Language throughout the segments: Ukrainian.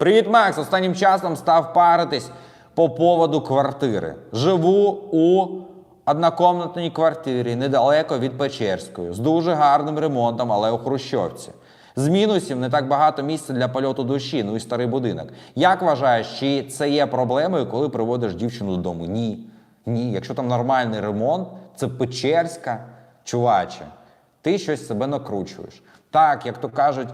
Привіт, Макс! Останнім часом став паритись по поводу квартири. Живу у однокомнатній квартирі недалеко від Печерської, з дуже гарним ремонтом, але у Хрущовці. З мінусів не так багато місця для польоту душі, ну і старий будинок. Як вважаєш, чи це є проблемою, коли приводиш дівчину додому? Ні. Ні. Якщо там нормальний ремонт, це Печерська, чуваче, ти щось себе накручуєш. Так, як то кажуть,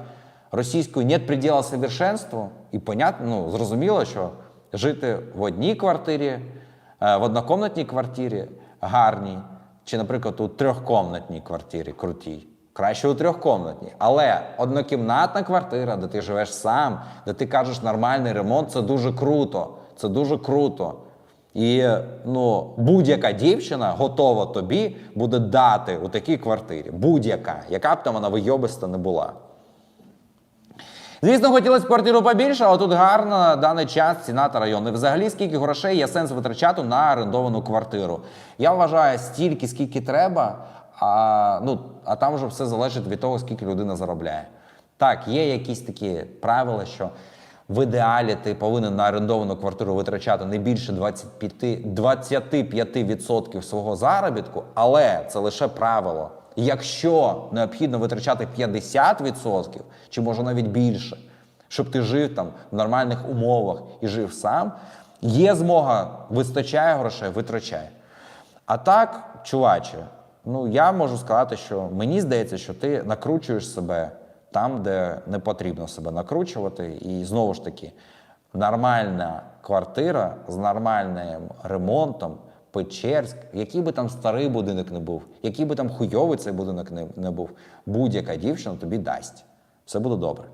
російською нет предела совершенству, і понятно, ну, зрозуміло, що жити в одній квартирі, е, в однокомнатній квартирі гарній, чи, наприклад, у трьохкомнатній квартирі крутій. Краще у трьохкомнатній. Але однокімнатна квартира, де ти живеш сам, де ти кажеш нормальний ремонт, це дуже круто. Це дуже круто. І ну, будь-яка дівчина готова тобі буде дати у такій квартирі. Будь-яка, яка б там вона вийобиста не була. Звісно, хотілося квартиру побільше, але тут гарно на даний час ціна та район. Взагалі, скільки грошей є сенс витрачати на орендовану квартиру. Я вважаю, стільки, скільки треба, а, ну, а там вже все залежить від того, скільки людина заробляє. Так, є якісь такі правила, що в ідеалі ти повинен на орендовану квартиру витрачати не більше 25, 25% свого заробітку, але це лише правило. Якщо необхідно витрачати 50%, чи може навіть більше, щоб ти жив там в нормальних умовах і жив сам, є змога, вистачає грошей, витрачай. А так, чуваче, ну я можу сказати, що мені здається, що ти накручуєш себе там, де не потрібно себе накручувати. І знову ж таки, нормальна квартира з нормальним ремонтом, Печерськ, який би там старий будинок не був, який би там хуйовий цей будинок не, був, будь-яка дівчина тобі дасть. Все буде добре.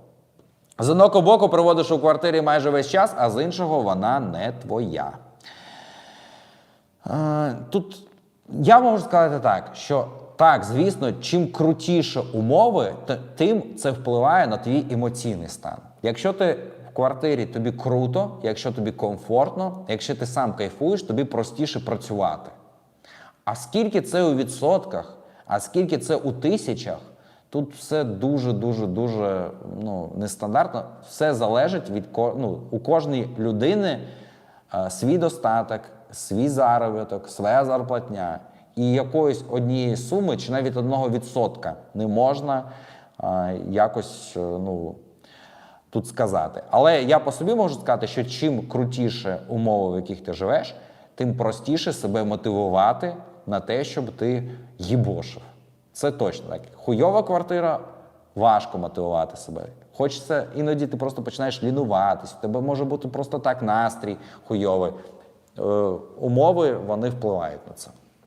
З одного боку проводиш у квартирі майже весь час, а з іншого вона не твоя. Е, Тут я можу сказати так, що так, звісно, чим крутіше умови, тим це впливає на твій емоційний стан. Якщо ти квартирі тобі круто, якщо тобі комфортно, якщо ти сам кайфуєш, тобі простіше працювати. А скільки це у відсотках, а скільки це у тисячах, тут все дуже, дуже, дуже ну, нестандартно. Все залежить від ну, у кожної людини е, свій достаток, свій заробіток, своя зарплатня. І якоїсь однієї суми чи навіть одного відсотка не можна е, якось е, ну, тут сказати. Але я по собі можу сказати, що чим крутіше умови, в яких ти живеш, тим простіше себе мотивувати на те, щоб ти їбошив. Це точно так. Хуйова квартира важко мотивувати себе. Хочеться, іноді ти просто починаєш лінуватись, у тебе може бути просто так настрій хуйовий. Е, умови вони впливають на це.